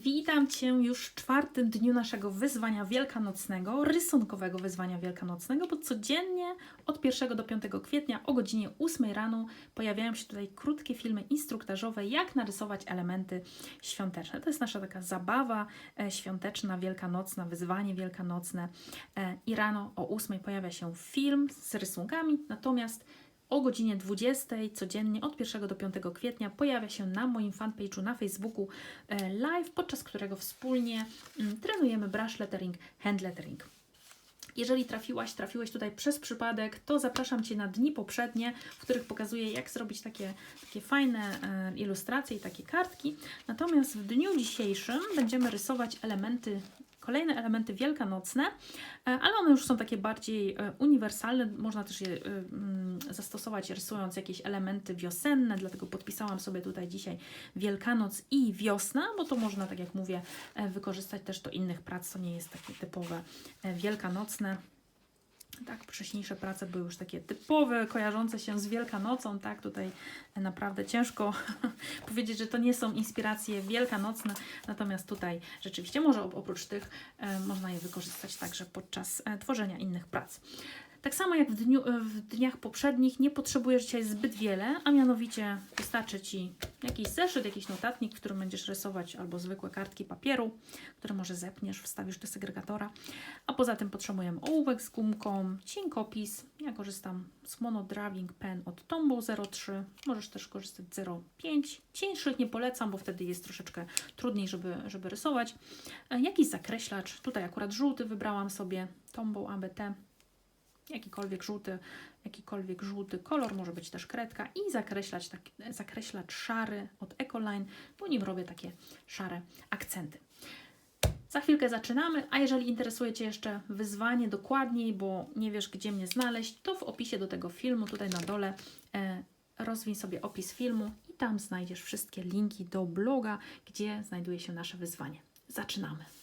Witam Cię już w czwartym dniu naszego wyzwania wielkanocnego, rysunkowego wyzwania wielkanocnego, bo codziennie od 1 do 5 kwietnia o godzinie 8 rano pojawiają się tutaj krótkie filmy instruktażowe, jak narysować elementy świąteczne. To jest nasza taka zabawa e, świąteczna, wielkanocna, wyzwanie wielkanocne e, i rano o 8 pojawia się film z rysunkami, natomiast o godzinie 20 codziennie od 1 do 5 kwietnia pojawia się na moim fanpage'u na Facebooku e, live, podczas którego wspólnie mm, trenujemy brush lettering, hand lettering. Jeżeli trafiłaś, trafiłeś tutaj przez przypadek, to zapraszam Cię na dni poprzednie, w których pokazuję, jak zrobić takie, takie fajne e, ilustracje i takie kartki. Natomiast w dniu dzisiejszym będziemy rysować elementy kolejne elementy wielkanocne, e, ale one już są takie bardziej e, uniwersalne. Można też je e, mm, zastosować rysując jakieś elementy wiosenne, dlatego podpisałam sobie tutaj dzisiaj Wielkanoc i wiosna, bo to można, tak jak mówię, wykorzystać też do innych prac, to nie jest takie typowe wielkanocne. Tak, wcześniejsze prace były już takie typowe, kojarzące się z Wielkanocą, tak, tutaj naprawdę ciężko powiedzieć, że to nie są inspiracje wielkanocne, natomiast tutaj rzeczywiście może op- oprócz tych e, można je wykorzystać także podczas e, tworzenia innych prac. Tak samo jak w, dniu, w dniach poprzednich nie potrzebujesz dzisiaj zbyt wiele, a mianowicie wystarczy Ci jakiś zeszyt, jakiś notatnik, w którym będziesz rysować albo zwykłe kartki papieru, które może zepniesz, wstawisz do segregatora. A poza tym potrzebujemy ołówek z gumką, cienkopis. Ja korzystam z monodrawing pen od Tombow 03. Możesz też korzystać z 05. Cieńszych nie polecam, bo wtedy jest troszeczkę trudniej, żeby, żeby rysować. E, Jakiś zakreślacz. Tutaj akurat żółty wybrałam sobie. Tombow ABT jakikolwiek żółty, jakikolwiek żółty kolor, może być też kredka i zakreślać tak, zakreślacz szary od Ecoline, po nim robię takie szare akcenty. Za chwilkę zaczynamy, a jeżeli interesuje Cię jeszcze wyzwanie dokładniej, bo nie wiesz gdzie mnie znaleźć, to w opisie do tego filmu, tutaj na dole e, rozwiń sobie opis filmu i tam znajdziesz wszystkie linki do bloga, gdzie znajduje się nasze wyzwanie. Zaczynamy.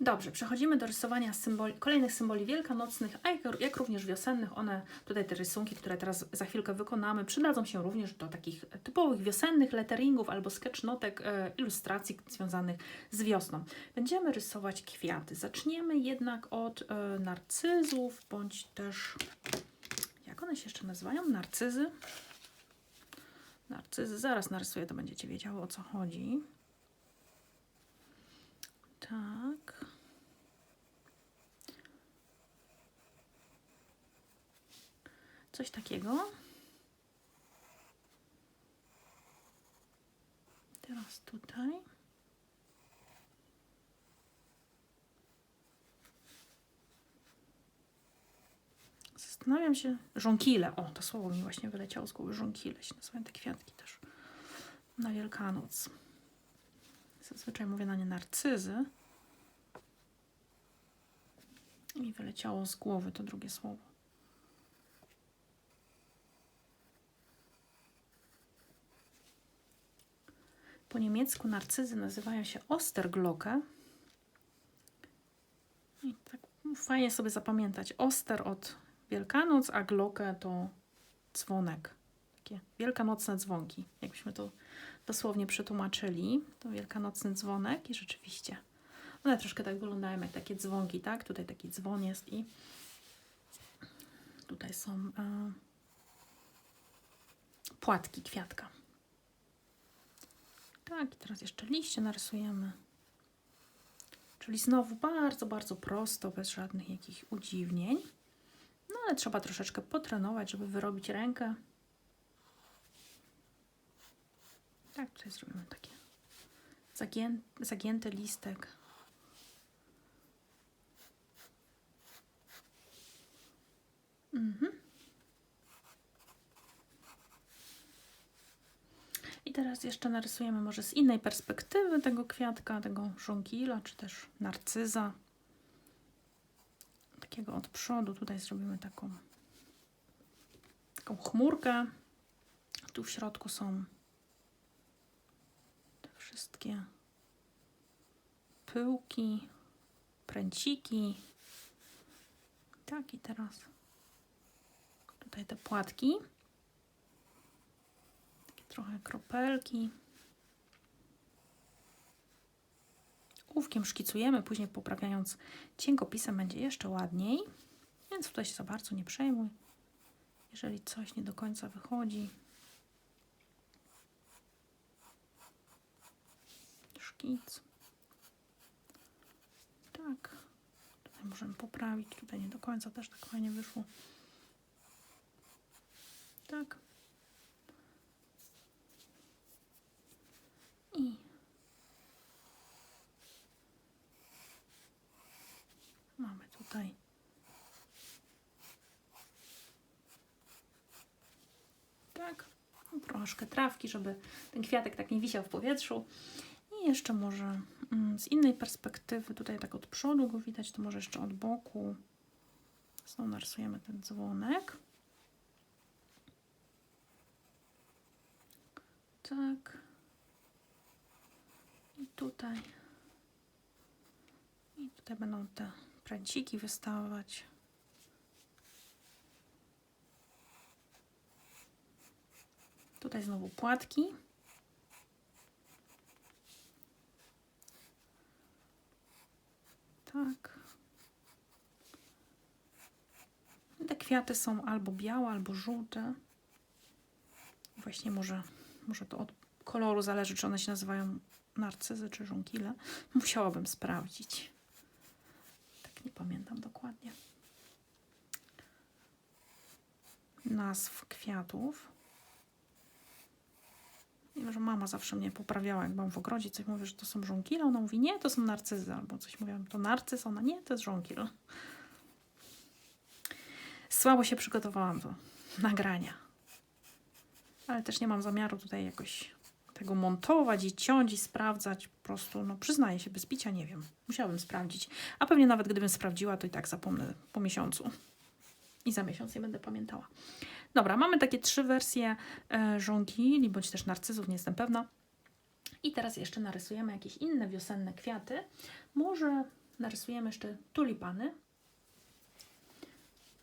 Dobrze, przechodzimy do rysowania symboli, kolejnych symboli wielkanocnych, a jak, jak również wiosennych. One, tutaj te rysunki, które teraz za chwilkę wykonamy, przydadzą się również do takich typowych wiosennych letteringów albo sketchnotek, e, ilustracji związanych z wiosną. Będziemy rysować kwiaty. Zaczniemy jednak od e, narcyzów, bądź też, jak one się jeszcze nazywają? Narcyzy? Narcyzy, zaraz narysuję, to będziecie wiedziały o co chodzi. Tak. Coś takiego. Teraz tutaj. Zastanawiam się. Żonkile. O, to słowo mi właśnie wyleciało z głowy. Żonkile się nazywają te kwiatki też. Na Wielkanoc. Zazwyczaj mówię na nie narcyzy. Mi wyleciało z głowy to drugie słowo. Po niemiecku narcyzy nazywają się Osterglocke. I tak fajnie sobie zapamiętać. Oster od Wielkanoc, a Glocke to dzwonek. Takie wielkanocne dzwonki, jakbyśmy to dosłownie przetłumaczyli. To wielkanocny dzwonek i rzeczywiście one troszkę tak wyglądają jak takie dzwonki, tak? Tutaj taki dzwon jest i tutaj są e, płatki kwiatka. Tak, i teraz jeszcze liście narysujemy. Czyli znowu bardzo, bardzo prosto, bez żadnych jakich udziwnień. No ale trzeba troszeczkę potrenować, żeby wyrobić rękę. Tak, tutaj zrobimy takie zagię zagięty listek. Mhm. I teraz jeszcze narysujemy może z innej perspektywy tego kwiatka, tego żonkila, czy też narcyza. Takiego od przodu. Tutaj zrobimy taką, taką chmurkę. Tu w środku są te wszystkie pyłki, pręciki. Tak, i teraz tutaj te płatki. Trochę kropelki. ołówkiem szkicujemy, później poprawiając cienkopisem będzie jeszcze ładniej. Więc tutaj się za bardzo nie przejmuj. Jeżeli coś nie do końca wychodzi, szkic. Tak. Tutaj możemy poprawić. Tutaj nie do końca też tak fajnie wyszło. Tak. I mamy tutaj tak, no, troszkę trawki, żeby ten kwiatek tak nie wisiał w powietrzu. I jeszcze może mm, z innej perspektywy, tutaj tak od przodu go widać, to może jeszcze od boku. Znowu narysujemy ten dzwonek. Tak. I tutaj. I tutaj będą te pręciki wystawać. Tutaj znowu płatki. Tak. Te kwiaty są albo białe, albo żółte. Właśnie może, może to od koloru zależy, czy one się nazywają narcyzy czy żonkile. Musiałabym sprawdzić. Tak nie pamiętam dokładnie. Nazw kwiatów. Wiem, że mama zawsze mnie poprawiała, jak byłam w ogrodzie, coś mówię, że to są żonkile. Ona mówi, nie, to są narcyzy, albo coś mówiłam, to narcyz, ona nie, to jest żonkil. Słabo się przygotowałam do nagrania. Ale też nie mam zamiaru tutaj jakoś tego montować i ciąć i sprawdzać. Po prostu, no przyznaję się, bez picia nie wiem. Musiałabym sprawdzić. A pewnie nawet gdybym sprawdziła, to i tak zapomnę po miesiącu. I za miesiąc nie będę pamiętała. Dobra, mamy takie trzy wersje e, żonkili, bądź też narcyzów, nie jestem pewna. I teraz jeszcze narysujemy jakieś inne wiosenne kwiaty. Może narysujemy jeszcze tulipany.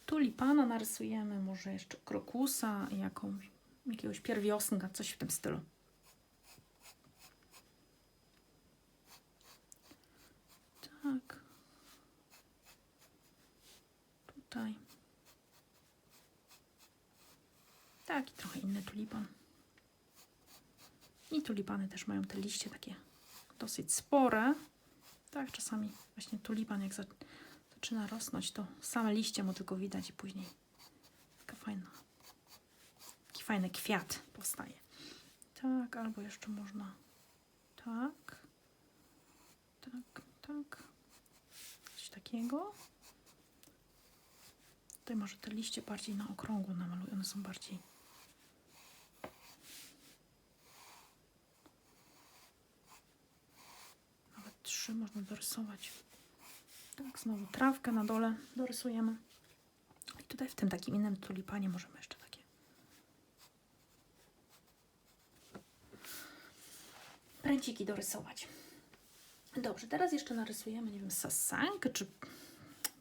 Tulipana narysujemy, może jeszcze krokusa, jakąś, jakiegoś pierwiosnka, coś w tym stylu. Tak. Tutaj. Tak, i trochę inny tulipan. I tulipany też mają te liście takie dosyć spore. Tak, czasami właśnie tulipan jak za, zaczyna rosnąć, to same liście mu tylko widać i później taka fajna, taki fajny kwiat powstaje. Tak, albo jeszcze można tak, tak, tak, coś takiego. Tutaj może te liście bardziej na okrągło namaluję, one są bardziej Nawet można dorysować. Tak, znowu trawkę na dole dorysujemy. I tutaj w tym takim innym tulipanie możemy jeszcze takie. Pręciki dorysować. Dobrze, teraz jeszcze narysujemy, nie wiem, sasankę, czy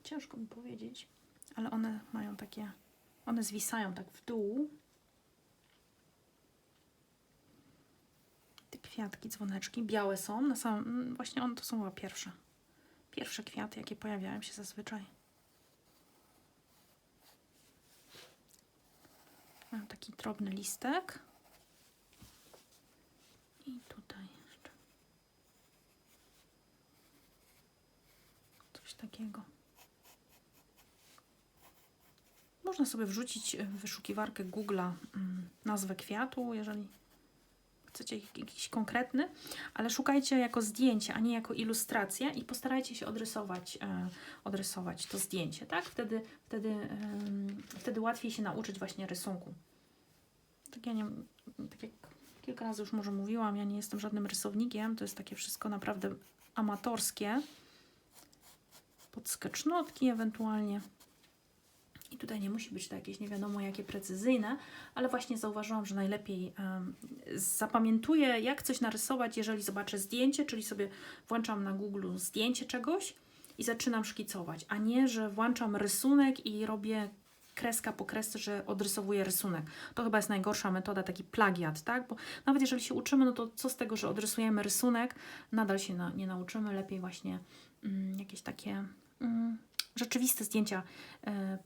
ciężko mi powiedzieć, ale one mają takie, one zwisają tak w dół. Te kwiatki, dzwoneczki, białe są, na samym, mm, właśnie one to są chyba pierwsze. Pierwsze kwiaty, jakie pojawiają się zazwyczaj. Mają taki drobny listek. I tutaj jeszcze. Coś takiego. Można sobie wrzucić w wyszukiwarkę Google'a mm, nazwę kwiatu, jeżeli chcecie jak- jakiś konkretny, ale szukajcie jako zdjęcie, a nie jako ilustrację i postarajcie się odrysować, e, odrysować to zdjęcie, tak? Wtedy, wtedy, em, wtedy łatwiej się nauczyć właśnie rysunku. Tak ja nie, tak jak kilka razy już może mówiłam, ja nie jestem żadnym rysownikiem, to jest takie wszystko naprawdę amatorskie. Pod sketchnotki ewentualnie. Tutaj nie musi być to jakieś nie wiadomo jakie precyzyjne, ale właśnie zauważyłam, że najlepiej em, zapamiętuję, jak coś narysować, jeżeli zobaczę zdjęcie, czyli sobie włączam na Google zdjęcie czegoś i zaczynam szkicować, a nie, że włączam rysunek i robię kreska po kresce, że odrysowuje rysunek. To chyba jest najgorsza metoda, taki plagiat, tak? Bo nawet jeżeli się uczymy, no to co z tego, że odrysujemy rysunek, nadal się na, nie nauczymy, lepiej właśnie mm, jakieś takie mm, rzeczywiste zdjęcia e,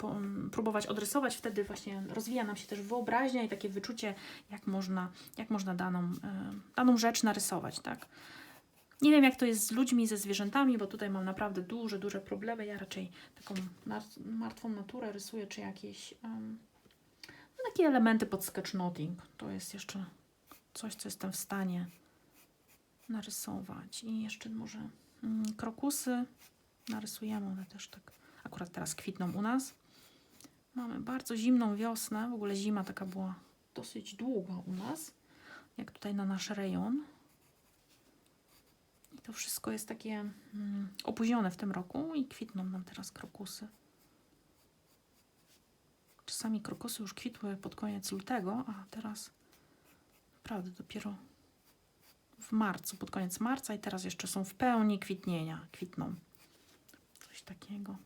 próbować odrysować, wtedy właśnie rozwija nam się też wyobraźnia i takie wyczucie, jak można, jak można daną, e, daną rzecz narysować, tak? Nie wiem, jak to jest z ludźmi, ze zwierzętami, bo tutaj mam naprawdę duże, duże problemy. Ja raczej taką mar- martwą naturę rysuję, czy jakieś em, no, takie elementy pod sketchnoting. To jest jeszcze coś, co jestem w stanie narysować. I jeszcze może mm, krokusy narysujemy, one też tak akurat teraz kwitną u nas. Mamy bardzo zimną wiosnę, w ogóle zima taka była dosyć długa u nas, jak tutaj na nasz rejon. I to wszystko jest takie mm, opóźnione w tym roku i kwitną nam teraz krokusy. Czasami krokusy już kwitły pod koniec lutego, a teraz naprawdę dopiero w marcu, pod koniec marca i teraz jeszcze są w pełni kwitnienia, kwitną. Coś takiego.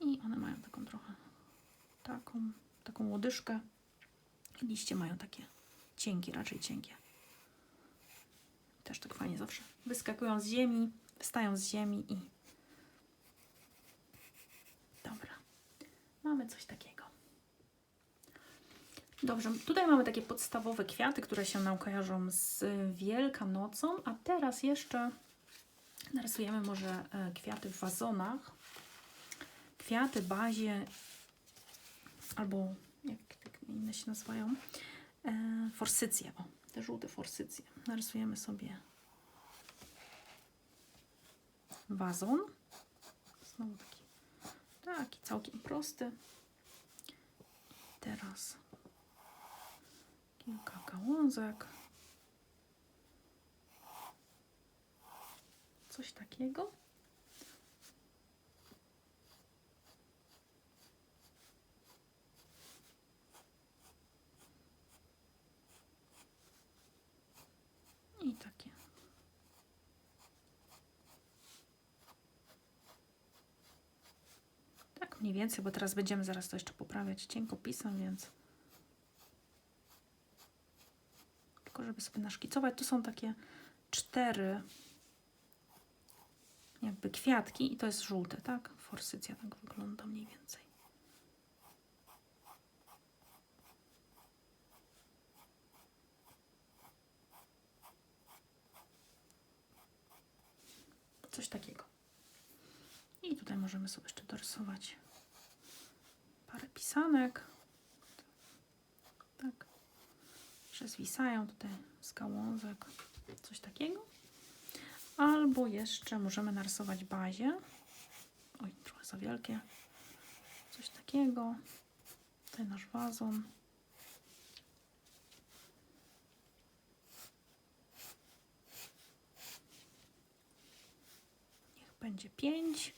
I one mają taką trochę taką, taką łodyżkę. Liście mają takie cienkie, raczej cienkie. Też tak fajnie zawsze wyskakują z ziemi, wystają z ziemi i dobra. Mamy coś takiego. Dobrze, tutaj mamy takie podstawowe kwiaty, które się nam kojarzą z Wielkanocą, a teraz jeszcze narysujemy może e, kwiaty w wazonach. Kwiaty, bazie albo jak tak inne się nazywają, e, forsycje. O, te żółte forsycje. Narysujemy sobie wazon. Znowu taki, taki całkiem prosty. Teraz kilka gałązek. Coś takiego. I takie. Tak mniej więcej, bo teraz będziemy zaraz to jeszcze poprawiać cienkopisem, więc tylko żeby sobie naszkicować, to są takie cztery jakby kwiatki i to jest żółte, tak? Forsycja tak wygląda mniej więcej. Coś takiego. I tutaj możemy sobie jeszcze dorysować parę pisanek. Tak. Że zwisają tutaj z gałązek. Coś takiego. Albo jeszcze możemy narysować bazie. Oj, trochę za wielkie. Coś takiego. Tutaj nasz wazon. Niech będzie pięć.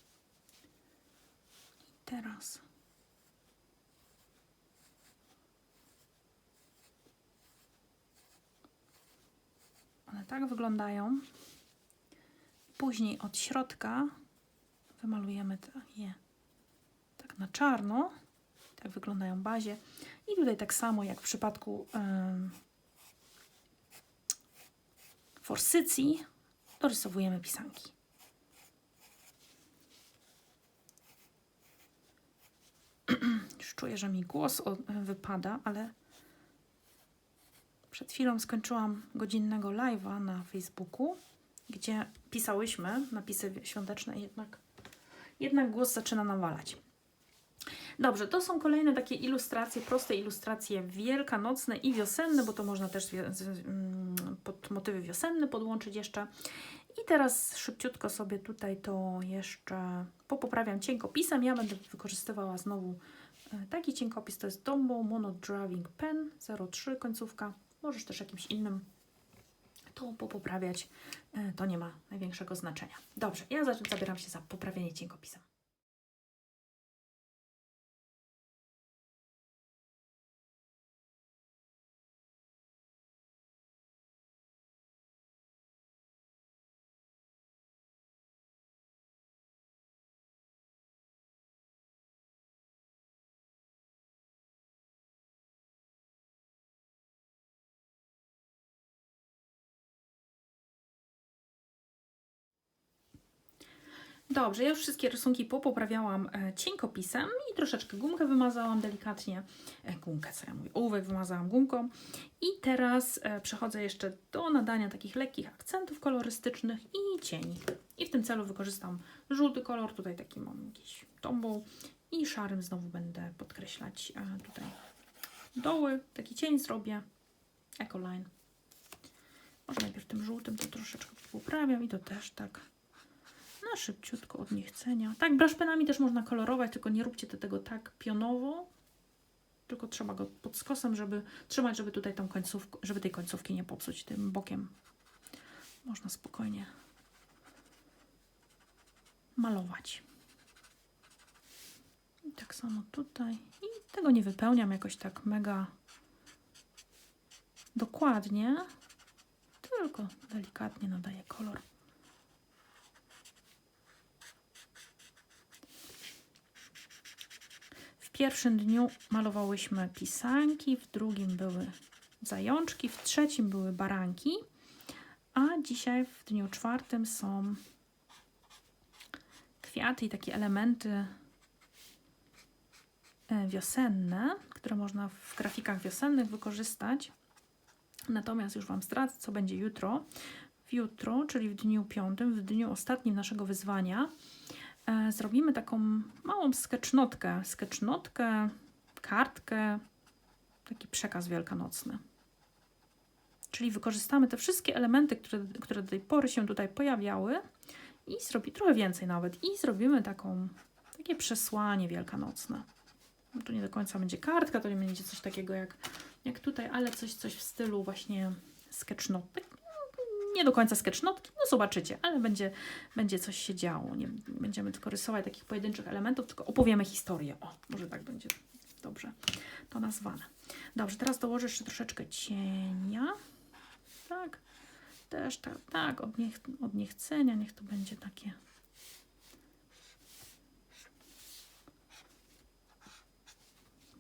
I teraz one tak wyglądają. Później od środka wymalujemy je tak na czarno. Tak wyglądają bazie. I tutaj tak samo jak w przypadku um, forsycji dorysowujemy pisanki. Już czuję, że mi głos wypada, ale przed chwilą skończyłam godzinnego live'a na Facebooku gdzie pisałyśmy napisy świąteczne, jednak, jednak głos zaczyna nawalać. Dobrze, to są kolejne takie ilustracje, proste ilustracje wielkanocne i wiosenne, bo to można też mm, pod motywy wiosenne podłączyć jeszcze. I teraz szybciutko sobie tutaj to jeszcze popoprawiam cienkopisem. Ja będę wykorzystywała znowu e, taki cienkopis, to jest Dombo Mono Drawing Pen 03 końcówka. Możesz też jakimś innym to popoprawiać, e, to nie ma największego znaczenia. Dobrze, ja zabieram się za poprawienie cienkopisem. Dobrze, ja już wszystkie rysunki popoprawiałam e, cienkopisem i troszeczkę gumkę wymazałam delikatnie. E, gumkę, co ja mówię, ołówek wymazałam gumką. I teraz e, przechodzę jeszcze do nadania takich lekkich akcentów kolorystycznych i cieni. I w tym celu wykorzystam żółty kolor, tutaj taki mam jakiś tombol i szarym znowu będę podkreślać tutaj doły. Taki cień zrobię, ecoline. Może najpierw tym żółtym to troszeczkę poprawiam i to też tak na szybciutko od niechcenia. Tak, braszpenami też można kolorować, tylko nie róbcie te- tego tak pionowo, tylko trzeba go pod skosem, żeby trzymać, żeby tutaj tą końcówkę, żeby tej końcówki nie popsuć tym bokiem. Można spokojnie malować. I tak samo tutaj. I tego nie wypełniam jakoś tak mega dokładnie, tylko delikatnie nadaję kolor. W pierwszym dniu malowałyśmy pisanki, w drugim były zajączki, w trzecim były baranki, a dzisiaj w dniu czwartym są kwiaty i takie elementy e, wiosenne, które można w grafikach wiosennych wykorzystać. Natomiast już Wam zdradzę, co będzie jutro. W jutro, czyli w dniu piątym, w dniu ostatnim naszego wyzwania, zrobimy taką małą sketchnotkę, sketchnotkę, kartkę, taki przekaz wielkanocny. Czyli wykorzystamy te wszystkie elementy, które, które do tej pory się tutaj pojawiały i zrobi trochę więcej nawet i zrobimy taką, takie przesłanie wielkanocne. No to nie do końca będzie kartka, to nie będzie coś takiego jak, jak tutaj, ale coś, coś w stylu właśnie sketchnotek. Nie do końca sketchnotki, no zobaczycie, ale będzie, będzie coś się działo. Nie będziemy tylko rysować takich pojedynczych elementów, tylko opowiemy historię. O, może tak będzie dobrze to nazwane. Dobrze, teraz dołożę jeszcze troszeczkę cienia. Tak, też tak, tak od, niech, od niechcenia, niech to będzie takie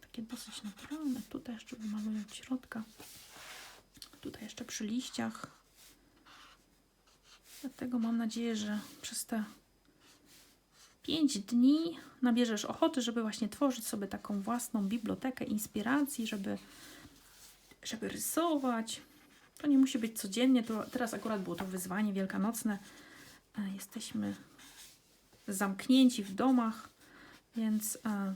takie dosyć naturalne. Tutaj jeszcze wymaluję od środka. Tutaj jeszcze przy liściach. Dlatego mam nadzieję, że przez te 5 dni nabierzesz ochoty, żeby właśnie tworzyć sobie taką własną bibliotekę inspiracji, żeby, żeby rysować. To nie musi być codziennie. To teraz akurat było to wyzwanie wielkanocne. E, Jesteśmy zamknięci w domach, więc e,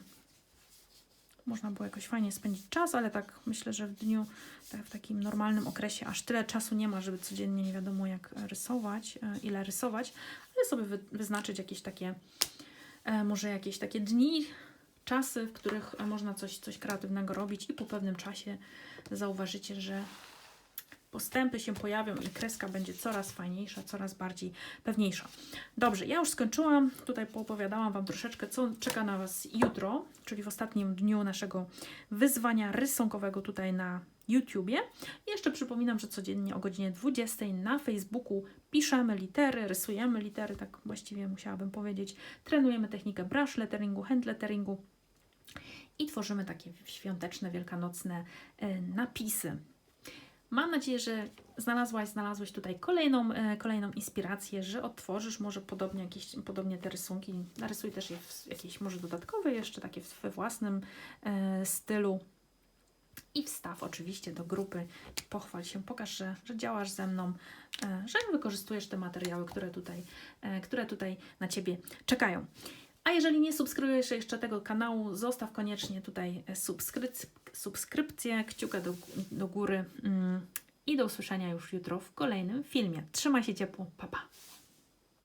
można było jakoś fajnie spędzić czas, ale tak myślę, że w dniu, tak w takim normalnym okresie, aż tyle czasu nie ma, żeby codziennie nie wiadomo jak rysować, e, ile rysować, ale sobie wy, wyznaczyć jakieś takie, e, może jakieś takie dni, czasy, w których można coś, coś kreatywnego robić i po pewnym czasie zauważycie, że postępy się pojawią i kreska będzie coraz fajniejsza, coraz bardziej pewniejsza. Dobrze, ja już skończyłam. Tutaj poopowiadałam Wam troszeczkę, co czeka na Was jutro, czyli w ostatnim dniu naszego wyzwania rysunkowego tutaj na YouTubie. Jeszcze przypominam, że codziennie o godzinie 20 na Facebooku piszemy litery, rysujemy litery, tak właściwie musiałabym powiedzieć. Trenujemy technikę brush letteringu, hand letteringu i tworzymy takie świąteczne, wielkanocne e, napisy. Mam nadzieję, że znalazłaś, znalazłeś tutaj kolejną, e, kolejną inspirację, że odtworzysz może podobnie, jakieś, podobnie te rysunki. Narysuj też je w jakieś może dodatkowe jeszcze, takie w- we własnym e, stylu. I wstaw oczywiście do grupy, pochwal się, pokaż, że, że działasz ze mną, e, że wykorzystujesz te materiały, które tutaj, e, które tutaj na Ciebie czekają. A jeżeli nie subskrybujesz jeszcze tego kanału, zostaw koniecznie tutaj e, subskryc- subskrypcję, kciuka do, do góry mm, i do usłyszenia już jutro w kolejnym filmie. Trzymaj się ciepło, pa pa!